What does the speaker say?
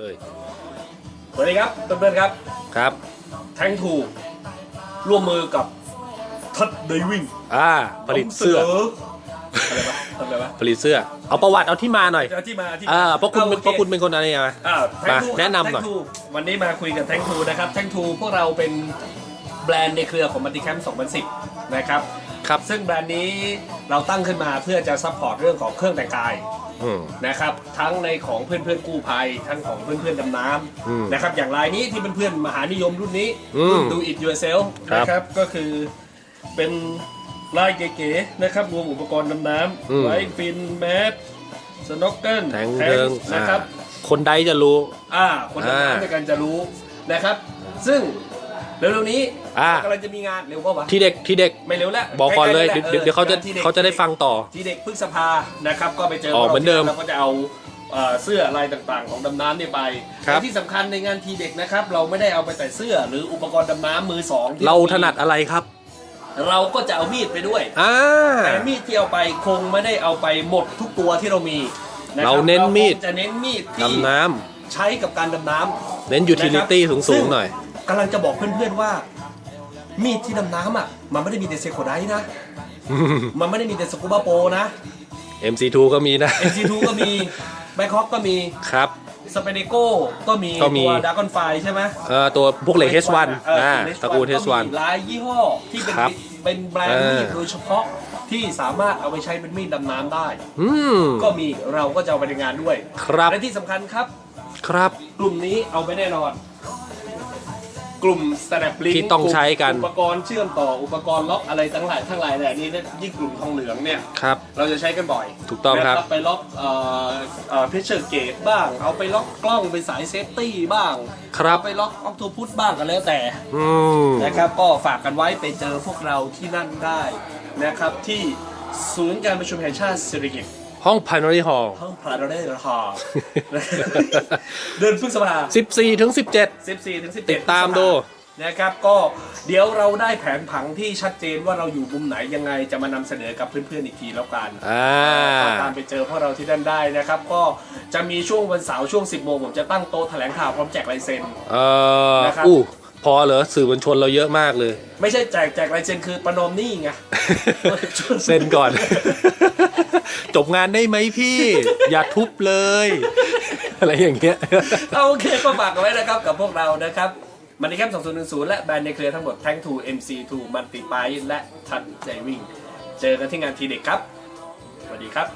เลยสวัสดีครับเพื่อนๆครับ ครับ แทงทูร่วมมือกับทัดไดวิ่งอ่า ผลิตเสื้อ อะไรวะทำอะไรวะผลิตเสื้อ เอาประวัติเอาที่มาหน่อย เอาที่มาที่อ่าเพราะคุณเป็นโอเพราะคุณเป็นคนอะไรไงอ่าแทงทูมาแนะนำหน่อย แทงทูวันนี้มาคุยกับแทงทูนะครับ แทงทูพวกเราเป็นแบรนด์ในเครือของมัลติแคมป์2010 นะครับ ครับ ซึ่งแบรนด์นี้เราตั้งขึ้นมาเพื่อจะซัพพอร์ตเรื่องของเครื่องแต่งกายอืม นะครับทั้งในของเพื่อนเพื่อนๆกู้ภัยทั้งของเพื่อนเพื่อนๆดำน้อืมำนะครับอย่างรายนี้ที่เพื่อนๆมหานิยมรุ่นนี้อืมรุ่น do it yourself ครับนะครับก็คือเป็นลายเก๋ๆนะครับรวมอุปกรณ์ดำน้อืมำไว้ฟินแมสสโนว์เกิลแทงเทิงนะครับอ่าคนใดจะรู้ อ่า คนดำอ่าน้ำด้วยกันจะรู้นะครับ ซึ่งเร็วๆนี้ อ่า กำลังจะมีงานเร็วป่าวะที่เด็กที่เด็กไม่เร็วแล้วบอกก่อนเลยใกเดี๋ยวๆเดี๋ยวเดี๋ยวเขาจะงนที่กเขาจะได้ฟังต่อ ที่เด็กพฤษภานะครับก็ไปเจออ๋อพวกราเหมือนเดิมเราก็จะเอาเอ่อเสื้อลายต่างๆ ของดำน้ำเนี่ยไปครับ และที่สำคัญในงานทีเด็กนะครับเราไม่ได้เอาไปแต่เสื้อหรืออุปกรณ์ดำน้ำมือสองที่เราถนัดอะไรครับเราก็จะเอามีดไปด้วย อ่า แต่มีดที่เอาไปคงไม่ได้เอาไปหมดทุกตัวที่เรามีะคบเราเน้นมีด ราคงจะเน้นมีดที่ดำน้ำใช้กับการดำน้ำ เน้นยูทิลิตี้นะครับสูงๆหน่อย กำลังจะบอกเพื่อนๆว่า มีดที่ดำน้ำอะ มันไม่ได้มีแต่เซโคไดนะ มันไม่ได้มีแต่สกูบาโปนะ MC2 ก็มีนะ NC2 ก็มีแบคฮอกก็มีครับสเปเนโก้ก็มีก็มี ตัวดากอนไฟใช่ไหมเอ่อตัวพวกเหล็ก H1 เอออ่าเหล็กตระกูล H1 H1 หลายยี่ห้อที่เป็นครับเป็นแบรนด์เออมีดโดยเฉพาะที่สามารถเอาไปใช้เป็นมีดดำน้ำได้ อืม ก็มีเราก็จะเอาไปในงานด้วย ครับ และที่สำคัญครับ ครับ กลุ่มนี้เอาไปแน่นอน กลุ่ม snap link ที่ต้องใช้กัน อุปกรณ์เชื่อมต่ออุปกรณ์ล็อกอะไรทั้งหลายทั้งหลายแหละนี่นะยิ่งกลุ่มทองเหลืองเนี่ย ครับ เราจะใช้กันบ่อยถูกต้องครับ นะไปล็อกเอ่อเอ่อเพชเชอร์เกตบ้าง เอาไปล็อกกล้องเป็นสายเซฟตี้บ้างครับ เอาไปล็อกออกโทพุทบ้างกันแล้วแต่ อืม นะครับก็ฝากกันไว้ไปเจอพวกเราที่นั่นได้นะครับที่ศูนย์การประชุมแห่งชาติสิริกิติ์ ห้องพานารีฮอลห้องพลาดได้ละฮอเดินพฤษภา14ถึง17 14ถึง17ติดตามดู นะครับ ก็เดี๋ยวเราได้แผนผังที่ชัดเจนว่าเราอยู่มุมไหนยังไงจะมานำเสนอกับเพื่อนๆอีกทีแล้วกันอ่า ก็ตามไปเจอพวกเราที่นั่นได้นะครับ ก็จะมีช่วงวันเสาร์ช่วง 10โมงผมจะตั้งโต๊ะแถลงข่าวพร้อมแจกลายเซ็น เอ่อนะครับ อู้พอเหรอสื่อมวลชนเราเยอะมากเลย ไม่ใช่แจกแจกลายเซ็นคือประนอมหนี่ไง เซ็นก่อน จบงานได้ไหมพี่ อย่าทุบเลย อะไรอย่างเงี้ยเอาโอเคก็ฝากเอาไว้นะครับกับพวกเรานะครับมันในแคมป์2010 และแบรนด์ในเครือทั้งหมด Tank 2 MC2 Multi p i และทันใจวิ่ง เจอกันที่งานทีเด็กครับ สวัสดีครับ